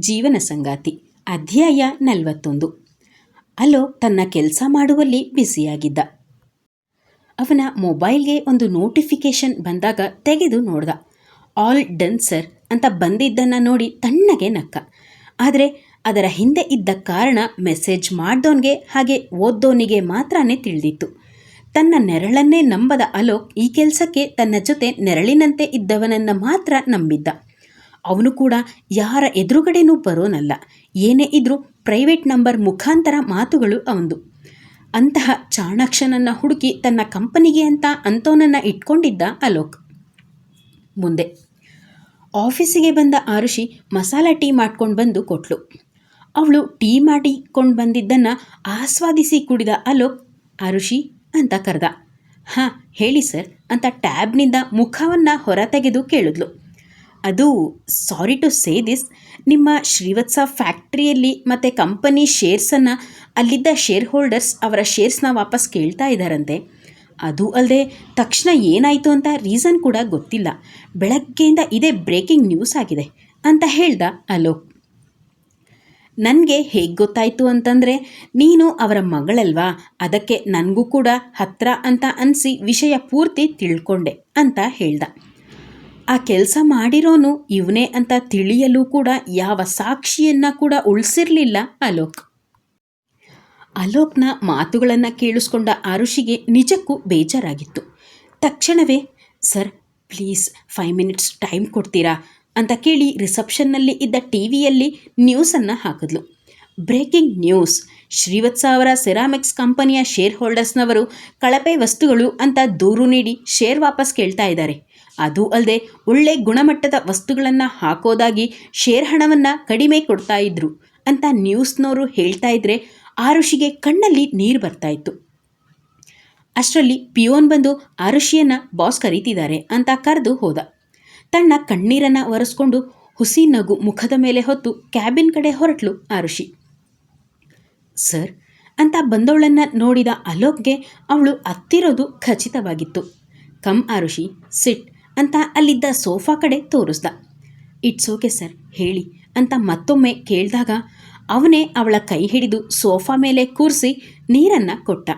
ಜೀವನ ಸಂಗಾತಿ. ಅಧ್ಯಾಯ ನಲವತ್ತೊಂದು. ಅಲೋ, ತನ್ನ ಕೆಲಸ ಮಾಡುವಲ್ಲಿ ಬ್ಯುಸಿಯಾಗಿದ್ದ. ಅವನ ಮೊಬೈಲ್ಗೆ ಒಂದು ನೋಟಿಫಿಕೇಶನ್ ಬಂದಾಗ ತೆಗೆದು ನೋಡ್ದ. ಆಲ್ ಡನ್, ಸರ್ ಅಂತ ಬಂದಿದ್ದನ್ನು ನೋಡಿ ತಣ್ಣಗೆ ನಕ್ಕ. ಆದರೆ ಅದರ ಹಿಂದೆ ಇದ್ದ ಕಾರಣ ಮೆಸೇಜ್ ಮಾಡ್ದೋನ್ಗೆ ಹಾಗೆ ಓದ್ದೋನಿಗೆ ಮಾತ್ರನೇ ತಿಳಿದಿತ್ತು. ತನ್ನ ನೆರಳನ್ನೇ ನಂಬದ ಅಲೋಕ್ ಈ ಕೆಲಸಕ್ಕೆ ತನ್ನ ಜೊತೆ ನೆರಳಿನಂತೆ ಇದ್ದವನನ್ನು ಮಾತ್ರ ನಂಬಿದ್ದ. ಅವನು ಕೂಡ ಯಾರ ಎದುರುಗಡೆನೂ ಬರೋನಲ್ಲ. ಏನೇ ಇದ್ರೂ ಪ್ರೈವೇಟ್ ನಂಬರ್ ಮುಖಾಂತರ ಮಾತುಗಳು ಅವನು ಅಂತಹ ಚಾಣಾಕ್ಷನನ್ನು ಹುಡುಕಿ ತನ್ನ ಕಂಪನಿಗೆ ಅಂತ ಅಂಥವನನ್ನು ಇಟ್ಕೊಂಡಿದ್ದ ಅಲೋಕ್. ಮುಂದೆ. ಆಫೀಸಿಗೆ ಬಂದ ಆರುಷಿ ಮಸಾಲ ಟೀ ಮಾಡ್ಕೊಂಡು ಬಂದು ಕೊಟ್ಲು. ಅವಳು ಟೀ ಮಾಡಿಕೊಂಡು ಬಂದಿದ್ದನ್ನು ಆಸ್ವಾದಿಸಿ ಕುಡಿದ ಅಲೋಕ್, ಆರುಷಿ, ಅಂತ ಕರೆದ. ಹಾಂ, ಹೇಳಿ ಸರ್, ಅಂತ ಟ್ಯಾಬ್ನಿಂದ ಮುಖವನ್ನು ಹೊರತೆಗೆದು ಕೇಳಿದ್ಲು. ಅದು ಸಾರಿ ಟು ಸೇ ದಿಸ್ ನಿಮ್ಮ ಶ್ರೀವತ್ಸ ಫ್ಯಾಕ್ಟ್ರಿಯಲ್ಲಿ ಮತ್ತು ಕಂಪನಿ ಶೇರ್ಸನ್ನು ಅಲ್ಲಿದ್ದ ಶೇರ್ ಹೋಲ್ಡರ್ಸ್ ಅವರ ಶೇರ್ಸ್ನ ವಾಪಸ್ ಕೇಳ್ತಾ ಇದ್ದಾರಂತೆ ಅದು ಅಲ್ಲದೆ ತಕ್ಷಣ ಏನಾಯಿತು ಅಂತ ರೀಸನ್ ಕೂಡ ಗೊತ್ತಿಲ್ಲ. ಬೆಳಗ್ಗೆಯಿಂದ ಇದೇ ಬ್ರೇಕಿಂಗ್ ನ್ಯೂಸ್ ಆಗಿದೆ ಅಂತ ಹೇಳ್ದ ಅಲೋಕ್. ನನಗೆ ಹೇಗೆ ಗೊತ್ತಾಯಿತು ಅಂತಂದರೆ, ನೀನು ಅವರ ಮಗಳಲ್ವಾ? ಅದಕ್ಕೆ ನನಗೂ ಕೂಡ ಹತ್ರ ಅಂತ ಅನಿಸಿ ವಿಷಯ ಪೂರ್ತಿ ತಿಳ್ಕೊಂಡೆ ಅಂತ ಹೇಳ್ದ. ಆ ಕೆಲಸ ಮಾಡಿರೋನು ಇವನೇ ಅಂತ ತಿಳಿಯಲು ಕೂಡ ಯಾವ ಸಾಕ್ಷಿಯನ್ನು ಕೂಡ ಉಳಿಸಿರ್ಲಿಲ್ಲ ಅಲೋಕ್. ಅಲೋಕ್ನ ಮಾತುಗಳನ್ನು ಕೇಳಿಸ್ಕೊಂಡ ಆರುಷಿಗೆ ನಿಜಕ್ಕೂ ಬೇಜಾರಾಗಿತ್ತು. ತಕ್ಷಣವೇ, sir, please five minutes time ಕೊಡ್ತೀರಾ? ಅಂತ ಕೇಳಿ ರಿಸೆಪ್ಷನ್ನಲ್ಲಿ ಇದ್ದ ಟಿ ವಿಯಲ್ಲಿ ನ್ಯೂಸನ್ನು ಹಾಕಿದ್ಲು. ಬ್ರೇಕಿಂಗ್ ನ್ಯೂಸ್, ಶ್ರೀವತ್ಸ ಅವರ ಸೆರಾಮಿಕ್ಸ್ ಕಂಪನಿಯ ಶೇರ್ ಹೋಲ್ಡರ್ಸ್ನವರು ಕಳಪೆ ವಸ್ತುಗಳು ಅಂತ ದೂರು ನೀಡಿ ಶೇರ್ ವಾಪಸ್ ಕೇಳ್ತಾ ಇದ್ದಾರೆ. ಅದು ಅಲ್ಲದೆ ಒಳ್ಳೆ ಗುಣಮಟ್ಟದ ವಸ್ತುಗಳನ್ನು ಹಾಕೋದಾಗಿ ಶೇರ್ ಹಣವನ್ನು ಕಡಿಮೆ ಕೊಡ್ತಾ ಇದ್ರು ಅಂತ ನ್ಯೂಸ್ನವರು ಹೇಳ್ತಾ ಇದ್ರೆ ಆರುಷಿಗೆ ಕಣ್ಣಲ್ಲಿ ನೀರು ಬರ್ತಾ ಇತ್ತು. ಅಷ್ಟರಲ್ಲಿ ಪಿಯೋನ್ ಬಂದು ಆರುಷಿಯನ್ನು ಬಾಸ್ ಕರೀತಿದ್ದಾರೆ ಅಂತ ಕರೆದು ಹೋದ. ತನ್ನ ಕಣ್ಣೀರನ್ನು ಒರೆಸ್ಕೊಂಡು ಹುಸಿ ನಗು ಮುಖದ ಮೇಲೆ ಹೊತ್ತು ಕ್ಯಾಬಿನ್ ಕಡೆ ಹೊರಟ್ಲು ಆರುಷಿ. ಸರ್, ಅಂತ ಬಂದವಳನ್ನು ನೋಡಿದ ಅಲೋಕ್ಗೆ ಅವಳು ಹತ್ತಿರೋದು ಖಚಿತವಾಗಿತ್ತು. ಕಮ್ ಆರುಷಿ, ಸಿಟ್. ಅಂತ ಅಲ್ಲಿದ್ದ ಸೋಫಾ ಕಡೆ ತೋರಿಸ್ದ. ಇಟ್ಸ್ ಓಕೆ ಸರ್, ಹೇಳಿ ಅಂತ ಮತ್ತೊಮ್ಮೆ ಕೇಳಿದಾಗ ಅವನೇ ಅವಳ ಕೈ ಹಿಡಿದು ಸೋಫಾ ಮೇಲೆ ಕೂರಿಸಿ ನೀರನ್ನು ಕೊಟ್ಟ.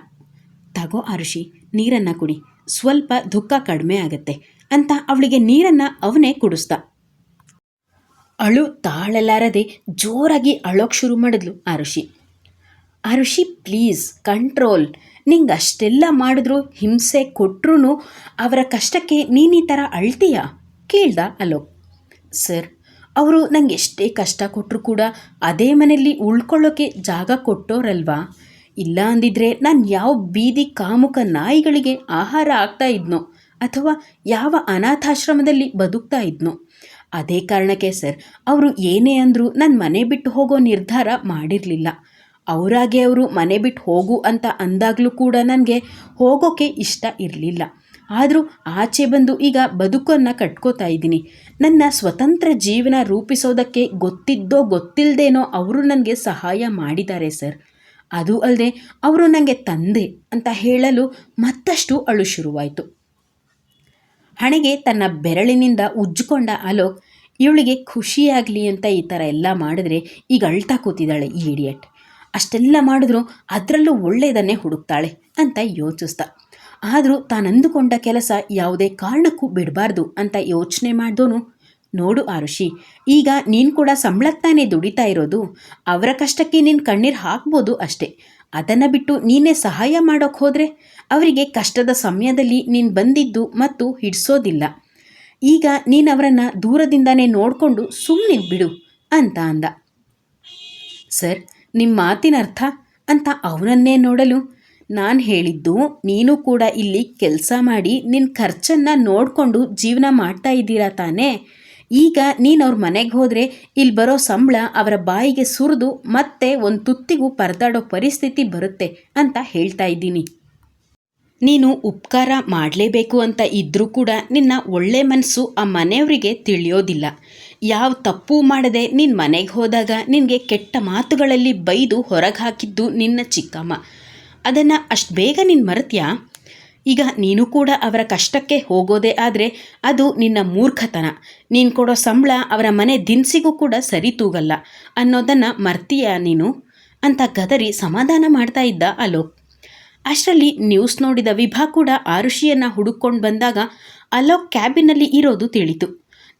ತಗೋ ಅರುಷಿ, ನೀರನ್ನು ಕುಡಿ, ಸ್ವಲ್ಪ ದುಃಖ ಕಡಿಮೆ ಆಗತ್ತೆ ಅಂತ ಅವಳಿಗೆ ನೀರನ್ನು ಅವನೇ ಕುಡಿಸ್ದ. ಅಳು ತಾಳಲಾರದೆ ಜೋರಾಗಿ ಅಳೋಕೆ ಶುರು ಮಾಡಿದ್ಲು ಆರುಷಿ ಆರುಷಿ ಪ್ಲೀಸ್ ಕಂಟ್ರೋಲ್ ನಿಂಗೆ ಅಷ್ಟೆಲ್ಲ ಮಾಡಿದ್ರು, ಹಿಂಸೆ ಕೊಟ್ಟರು ಅವರ ಕಷ್ಟಕ್ಕೆ ನೀನು ಈ ಥರ ಅಳ್ತೀಯಾ? ಕೇಳ್ದ ಅಲೋಕ್. ಸರ್, ಅವರು ನಂಗೆ ಎಷ್ಟೇ ಕಷ್ಟ ಕೊಟ್ಟರು ಕೂಡ ಅದೇ ಮನೆಯಲ್ಲಿ ಉಳ್ಕೊಳ್ಳೋಕ್ಕೆ ಜಾಗ ಕೊಟ್ಟೋರಲ್ವಾ? ಇಲ್ಲ ಅಂದಿದ್ರೆ ನಾನು ಯಾವ ಬೀದಿ ಕಾಮುಕ ನಾಯಿಗಳಿಗೆ ಆಹಾರ ಆಗ್ತಾ ಇದ್ನೋ, ಅಥವಾ ಯಾವ ಅನಾಥಾಶ್ರಮದಲ್ಲಿ ಬದುಕ್ತಾ ಇದ್ನೋ? ಅದೇ ಕಾರಣಕ್ಕೆ ಸರ್, ಅವರು ಏನೇ ಅಂದರೂ ನನ್ನ ಮನೆ ಬಿಟ್ಟು ಹೋಗೋ ನಿರ್ಧಾರ ಮಾಡಿರಲಿಲ್ಲ. ಅವರಾಗೆ ಅವರು ಮನೆ ಬಿಟ್ಟು ಹೋಗು ಅಂತ ಅಂದಾಗಲೂ ಕೂಡ ನನಗೆ ಹೋಗೋಕ್ಕೆ ಇಷ್ಟ ಇರಲಿಲ್ಲ. ಆದರೂ ಆಚೆ ಬಂದು ಈಗ ಬದುಕನ್ನು ಕಟ್ಕೋತಾ ಇದ್ದೀನಿ. ನನ್ನ ಸ್ವತಂತ್ರ ಜೀವನ ರೂಪಿಸೋದಕ್ಕೆ ಗೊತ್ತಿದ್ದೋ ಗೊತ್ತಿಲ್ಲದೇನೋ ಅವರು ನನಗೆ ಸಹಾಯ ಮಾಡಿದ್ದಾರೆ ಸರ್. ಅದು ಅಲ್ಲದೆ ಅವರು ನನಗೆ ತಂದೆ ಅಂತ ಹೇಳಲು ಮತ್ತಷ್ಟು ಅಳು ಶುರುವಾಯಿತು. ಹಣೆಗೆ ತನ್ನ ಬೆರಳಿನಿಂದ ಉಜ್ಜಿಕೊಂಡ ಅಲೋಕ್, ಇವಳಿಗೆ ಖುಷಿಯಾಗಲಿ ಅಂತ ಈ ಥರ ಎಲ್ಲ ಮಾಡಿದ್ರೆ ಈಗ ಅಳ್ತಾ ಕೂತಿದ್ದಾಳೆ, ಈ ಇಡಿಯಟ್ ಅಷ್ಟೆಲ್ಲ ಮಾಡಿದ್ರು ಅದರಲ್ಲೂ ಒಳ್ಳೆಯದನ್ನೇ ಹುಡುಕ್ತಾಳೆ ಅಂತ ಯೋಚಿಸ್ದ. ಆದರೂ ತಾನಂದುಕೊಂಡ ಕೆಲಸ ಯಾವುದೇ ಕಾರಣಕ್ಕೂ ಬಿಡಬಾರ್ದು ಅಂತ ಯೋಚನೆ ಮಾಡಿದೋನು, ನೋಡು ಆರುಷಿ, ಈಗ ನೀನು ಕೂಡ ಸಂಬಳತ್ತಾನೆ ದುಡಿತಾ ಇರೋದು. ಅವರ ಕಷ್ಟಕ್ಕೆ ನೀನು ಕಣ್ಣೀರು ಹಾಕ್ಬೋದು ಅಷ್ಟೇ. ಅದನ್ನು ಬಿಟ್ಟು ನೀನೇ ಸಹಾಯ ಮಾಡೋಕ್ಕೆ ಹೋದರೆ ಅವರಿಗೆ ಕಷ್ಟದ ಸಮಯದಲ್ಲಿ ನೀನು ಬಂದಿದ್ದು ಮತ್ತು ಹಿಡಿಸೋದಿಲ್ಲ. ಈಗ ನೀನು ಅವರನ್ನು ದೂರದಿಂದನೇ ನೋಡಿಕೊಂಡು ಸುಮ್ಮನೆ ಬಿಡು, ಅಂತ ಅಂದ. ಸರ್ ನಿಮ್ಮ ಮಾತಿನರ್ಥ? ಅಂತ ಅವನನ್ನೇ ನೋಡಲು ನಾನು ಹೇಳಿದ್ದು ನೀನು ಕೂಡ ಇಲ್ಲಿ ಕೆಲಸ ಮಾಡಿ ನಿನ್ನ ಖರ್ಚನ್ನು ನೋಡಿಕೊಂಡು ಜೀವನ ಮಾಡ್ತಾ ಇದ್ದೀರಾ ತಾನೇ? ಈಗ ನೀನು ಅವ್ರ ಮನೆಗೆ ಹೋದರೆ ಇಲ್ಲಿ ಬರೋ ಸಂಬಳ ಅವರ ಬಾಯಿಗೆ ಸುರಿದು ಮತ್ತೆ ಒಂದು ತುತ್ತಿಗೂ ಪರದಾಡೋ ಪರಿಸ್ಥಿತಿ ಬರುತ್ತೆ ಅಂತ ಹೇಳ್ತಾ ಇದ್ದೀನಿ. ನೀನು ಉಪಕಾರ ಮಾಡಲೇಬೇಕು ಅಂತ ಇದ್ದರೂ ಕೂಡ ನಿನ್ನ ಒಳ್ಳೆ ಮನಸ್ಸು ಆ ಮನೆಯವರಿಗೆ ತಿಳಿಯೋದಿಲ್ಲ. ಯಾವ ತಪ್ಪು ಮಾಡದೆ ನಿನ್ನ ಮನೆಗೆ ಹೋದಾಗ ನಿನಗೆ ಕೆಟ್ಟ ಮಾತುಗಳಲ್ಲಿ ಬೈದು ಹೊರಗೆ ಹಾಕಿದ್ದು ನಿನ್ನ ಚಿಕ್ಕಮ್ಮ. ಅದನ್ನು ಅಷ್ಟು ಬೇಗ ನೀನು ಮರೆತ್ಯಾ? ಈಗ ನೀನು ಕೂಡ ಅವರ ಕಷ್ಟಕ್ಕೆ ಹೋಗೋದೇ ಆದರೆ ಅದು ನಿನ್ನ ಮೂರ್ಖತನ. ನೀನು ಕೊಡೋ ಸಂಬಳ ಅವರ ಮನೆ ದಿನಸಿಗೂ ಕೂಡ ಸರಿ ತೂಗಲ್ಲ. ಅನ್ನೋದನ್ನು ಮರ್ತೀಯಾ ನೀನು? ಅಂತ ಗದರಿ ಸಮಾಧಾನ ಮಾಡ್ತಾ ಇದ್ದ ಅಲೋಕ್. ಅಷ್ಟರಲ್ಲಿ ನ್ಯೂಸ್ ನೋಡಿದ ವಿಭಾ ಕೂಡ ಆರುಷಿಯನ್ನು ಹುಡುಕೊಂಡು ಬಂದಾಗ ಅಲೋಕ್ ಕ್ಯಾಬಿನಲ್ಲಿ ಇರೋದು ತಿಳಿತು.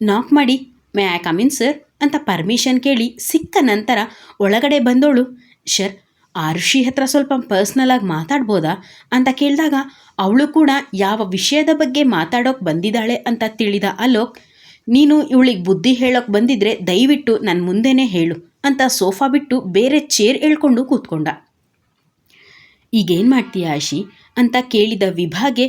ನಾಕ್ ಮಾಡಿ may I come in sir ಅಂತ ಪರ್ಮಿಷನ್ ಕೇಳಿ ಸಿಕ್ಕ ನಂತರ ಒಳಗಡೆ ಬಂದೋಳು ಶರ್ ಆರುಷಿ ಹತ್ರ ಸ್ವಲ್ಪ ಪರ್ಸ್ನಲ್ ಆಗಿ ಮಾತಾಡ್ಬೋದಾ? ಅಂತ ಕೇಳಿದಾಗ ಅವಳು ಕೂಡ, ಯಾವ ವಿಷಯದ ಬಗ್ಗೆ ಮಾತಾಡೋಕೆ ಬಂದಿದ್ದಾಳೆ? ಅಂತ ತಿಳಿದ ಅಲೋಕ್, ನೀನು ಇವಳಿಗೆ ಬುದ್ಧಿ ಹೇಳೋಕೆ ಬಂದಿದ್ರೆ ದಯವಿಟ್ಟು ನನ್ನ ಮುಂದೆನೇ ಹೇಳು ಅಂತ ಸೋಫಾ ಬಿಟ್ಟು ಬೇರೆ ಚೇರ್ ಹೇಳ್ಕೊಂಡು ಕೂತ್ಕೊಂಡ. ಈಗೇನು ಮಾಡ್ತೀಯ ಆಶಿ? ಅಂತ ಕೇಳಿದ ವಿಭಾಗೆ,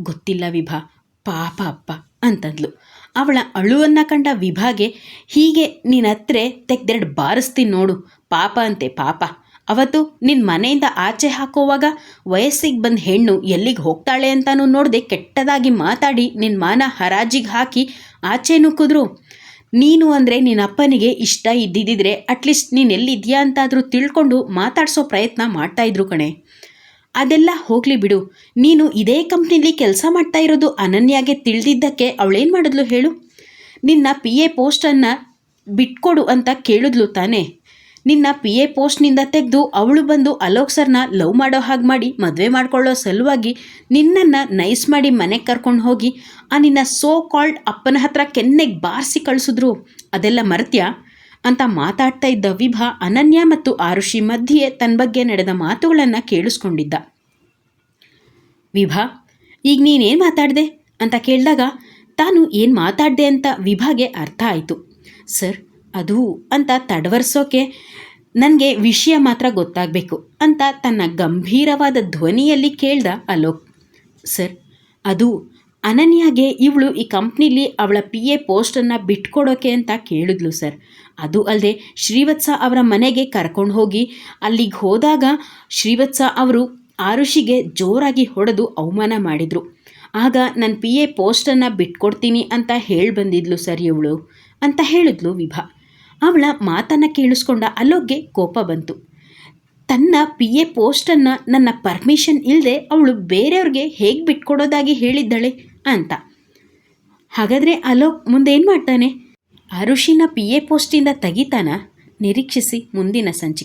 ಗೊತ್ತಿಲ್ಲ ವಿಭಾ, ಪಾಪ ಅಪ್ಪ ಅಂತಂದ್ಲು. ಅವಳ ಅಳುವನ್ನು ಕಂಡ ವಿಭಾಗೆ, ಹೀಗೆ ನಿನ್ನ ಹತ್ರ ತೆಗ್ದೆರಡು ಬಾರಿಸ್ತೀನಿ ನೋಡು, ಪಾಪ ಅಂತೆ ಪಾಪ. ಅವತ್ತು ನಿನ್ನ ಮನೆಯಿಂದ ಆಚೆ ಹಾಕೋವಾಗ ವಯಸ್ಸಿಗೆ ಬಂದ ಹೆಣ್ಣು ಎಲ್ಲಿಗೆ ಹೋಗ್ತಾಳೆ ಅಂತಾನೂ ನೋಡದೆ ಕೆಟ್ಟದಾಗಿ ಮಾತಾಡಿ ನಿನ್ನ ಮಾನ ಹರಾಜಿಗೆ ಹಾಕಿ ಆಚೆ ನುಕ್ಕಿದ್ರು ನೀನು ಅಂದರೆ ನಿನ್ನ ಅಪ್ಪನಿಗೆ ಇಷ್ಟ ಇದ್ದಿದ್ದಿದ್ರೆ ಅಟ್ಲೀಸ್ಟ್ ನೀನು ಎಲ್ಲಿದ್ಯಾ ಅಂತಾದರೂ ತಿಳ್ಕೊಂಡು ಮಾತಾಡಿಸೋ ಪ್ರಯತ್ನ ಮಾಡ್ತಾಯಿದ್ರು ಕಣೆ. ಅದೆಲ್ಲ ಹೋಗಲಿ ಬಿಡು. ನೀನು ಇದೇ ಕಂಪ್ನಿಲಿ ಕೆಲಸ ಮಾಡ್ತಾ ಇರೋದು ಅನನ್ಯಾಗೆ ತಿಳಿದಿದ್ದಕ್ಕೆ ಅವಳೇನು ಮಾಡಿದ್ಲು ಹೇಳು? ನಿನ್ನ ಪಿ ಎ ಪೋಸ್ಟನ್ನು ಬಿಟ್ಕೊಡು ಅಂತ ಕೇಳಿದ್ಲು ತಾನೇ. ನಿನ್ನ ಪಿ ಎ ಪೋಸ್ಟ್ನಿಂದ ತೆಗೆದು ಅವಳು ಬಂದು ಅಲೋಕ್ ಸರ್ನ ಲವ್ ಮಾಡೋ ಹಾಗೆ ಮಾಡಿ ಮದುವೆ ಮಾಡ್ಕೊಳ್ಳೋ ಸಲುವಾಗಿ ನಿನ್ನನ್ನು ನೈಸ್ ಮಾಡಿ ಮನೆಗೆ ಕರ್ಕೊಂಡು ಹೋಗಿ ಆ ನಿನ್ನ ಸೋ ಕಾಲ್ಡ್ ಅಪ್ಪನ ಹತ್ರ ಕೆನ್ನೆಗೆ ಬಾರಿಸಿ ಕಳಿಸಿದ್ರು. ಅದೆಲ್ಲ ಮರ್ತ್ಯಾ? ಅಂತ ಮಾತಾಡ್ತಾ ಇದ್ದ ವಿಭಾ ಅನನ್ಯ ಮತ್ತು ಆರುಷಿ ಮಧ್ಯೆ ತನ್ನ ಬಗ್ಗೆ ನಡೆದ ಮಾತುಗಳನ್ನು ಕೇಳಿಸ್ಕೊಂಡಿದ್ದ. ವಿಭಾ, ಈಗ ನೀನೇನು ಮಾತಾಡಿದೆ? ಅಂತ ಕೇಳಿದಾಗ, ತಾನು ಏನು ಮಾತಾಡಿದೆ ಅಂತ ವಿಭಾಗೆ ಅರ್ಥ ಆಯಿತು. ಸರ್, ಅದು ಅಂತ ತಡವರ್ಸೋಕೆ ನನಗೆ ವಿಷಯ ಮಾತ್ರ ಗೊತ್ತಾಗಬೇಕು ಅಂತ ತನ್ನ ಗಂಭೀರವಾದ ಧ್ವನಿಯಲ್ಲಿ ಕೇಳ್ದ ಅಲೋಕ್. ಸರ್, ಅದು ಅನನ್ಯಾಗೆ ಇವಳು ಈ ಕಂಪ್ನಿಲಿ ಅವಳ ಪಿ ಎ ಪೋಸ್ಟನ್ನು ಬಿಟ್ಕೊಡೋಕೆ ಅಂತ ಕೇಳಿದ್ಲು ಸರ್. ಅದು ಅಲ್ಲದೆ ಶ್ರೀವತ್ಸ ಅವರ ಮನೆಗೆ ಕರ್ಕೊಂಡು ಹೋಗಿ ಅಲ್ಲಿಗೆ ಹೋದಾಗ ಶ್ರೀವತ್ಸ ಅವರು ಆರುಷಿಗೆ ಜೋರಾಗಿ ಹೊಡೆದು ಅವಮಾನ ಮಾಡಿದರು. ಆಗ ನನ್ನ ಪಿ ಎ ಪೋಸ್ಟನ್ನು ಬಿಟ್ಕೊಡ್ತೀನಿ ಅಂತ ಹೇಳಿ ಬಂದಿದ್ಲು ಸರಿ ಇವಳು ಅಂತ ಹೇಳಿದ್ಲು ವಿಭಾ. ಅವಳ ಮಾತನ್ನು ಕೇಳಿಸ್ಕೊಂಡ ಅಲೋಕ್ಗೆ ಕೋಪ ಬಂತು. ತನ್ನ ಪಿ ಎ ಪೋಸ್ಟನ್ನು ನನ್ನ ಪರ್ಮಿಷನ್ ಇಲ್ಲದೆ ಅವಳು ಬೇರೆಯವ್ರಿಗೆ ಹೇಗೆ ಬಿಟ್ಕೊಡೋದಾಗಿ ಹೇಳಿದ್ದಾಳೆ ಅಂತ. ಹಾಗಾದರೆ ಅಲೋಕ್ ಮುಂದೇನು ಮಾಡ್ತಾನೆ? ಅರುಷಿನ ಪಿ ಎ ಪೋಸ್ಟಿಂದ ತೆಗಿತಾನ? ನಿರೀಕ್ಷಿಸಿ ಮುಂದಿನ ಸಂಚಿಕೆ.